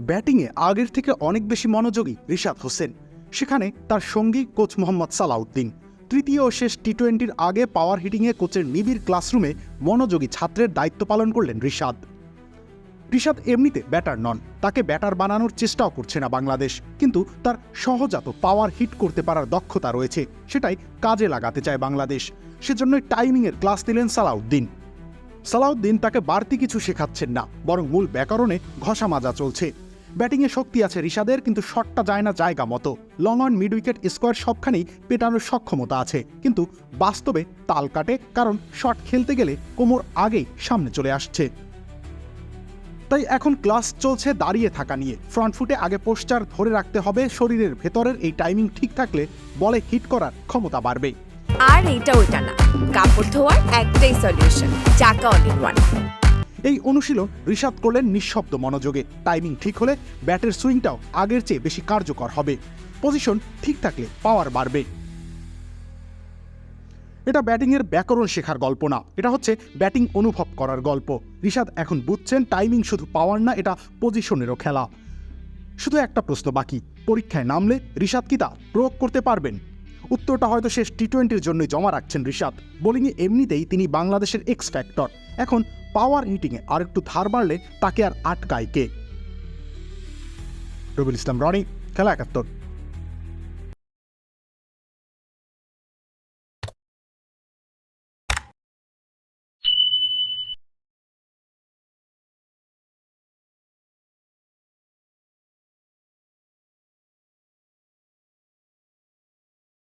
ব্যাটিংয়ে আগের থেকে অনেক বেশি মনোযোগী রিশাদ হোসেন। সেখানে তার সঙ্গী কোচ মোহাম্মদ সালাউদ্দিন। তৃতীয় ও শেষ টি টোয়েন্টির আগে পাওয়ার হিটিংয়ে কোচের নিবিড় ক্লাসরুমে মনোযোগী ছাত্রের দায়িত্ব পালন করলেন রিশাদ। রিশাদ এমনিতে ব্যাটার নন, তাকে ব্যাটার বানানোর চেষ্টাও করছে না বাংলাদেশ, কিন্তু তার সহজাত পাওয়ার হিট করতে পারার দক্ষতা রয়েছে, সেটাই কাজে লাগাতে চায় বাংলাদেশ। সেজন্যই টাইমিংয়ের ক্লাস দিলেন সালাউদ্দিন। সালাউদ্দিন তাকে বাড়তি কিছু শেখাচ্ছেন না, বরং মূল ব্যাকরণে ঘষা মাজা চলছে। ব্যাটিংয়ে শক্তি আছে ঋষাদের কিন্তু শটটা যায় না জায়গা মতো। Long on, mid wicket, square সবখানেই পেটানোর সক্ষমতা আছে। কিন্তু বাস্তবে তাল কাটে, কারণ শট খেলতে গেলে কোমর আগেই সামনে চলে আসছে। তাই এখন ক্লাস চলছে দাঁড়িয়ে থাকা নিয়ে। ফ্রন্ট ফুটে আগে পোস্টার ধরে রাখতে হবে, শরীরের ভেতরের এই টাইমিং ঠিক থাকলে বলে হিট করার ক্ষমতা বাড়বে। আর এইটা ওইটা না। কাপড় ধোয়ার একটাই সলিউশন চাকা ওয়ান এই অনুশীলন ঋষাদ করলেন নিঃশব্দ মনোযোগে। টাইমিং ঠিক হলে ব্যাটের সুইংটাও আগের চেয়ে বেশি কার্যকর হবে। পজিশন ঠিক থাকলে পাওয়ার বাড়বে। এটা ব্যাটিংয়ের ব্যাকরণ শেখার গল্প না। এটা হচ্ছে ব্যাটিং অনুভব করার গল্প। ঋষাদ এখন বুঝছেন টাইমিং শুধু পাওয়ার না, এটা পজিশনেরও খেলা। শুধু একটা প্রশ্ন বাকি। পরীক্ষায় নামলে ঋষাদ কি তা প্রয়োগ করতে পারবেন? উত্তরটা হয়তো শেষ টি টোয়েন্টির জন্যই জমা রাখছেন ঋষাদ বোলিংয়ে এমনিতেই তিনি বাংলাদেশের এক্স ফ্যাক্টর এখন পাওয়ার হিটিংয়ে আর একটু ধার বাড়লে তাকে আর আটকায় কে? রবিল ইসলাম, রনি, খেলা একাত্তর।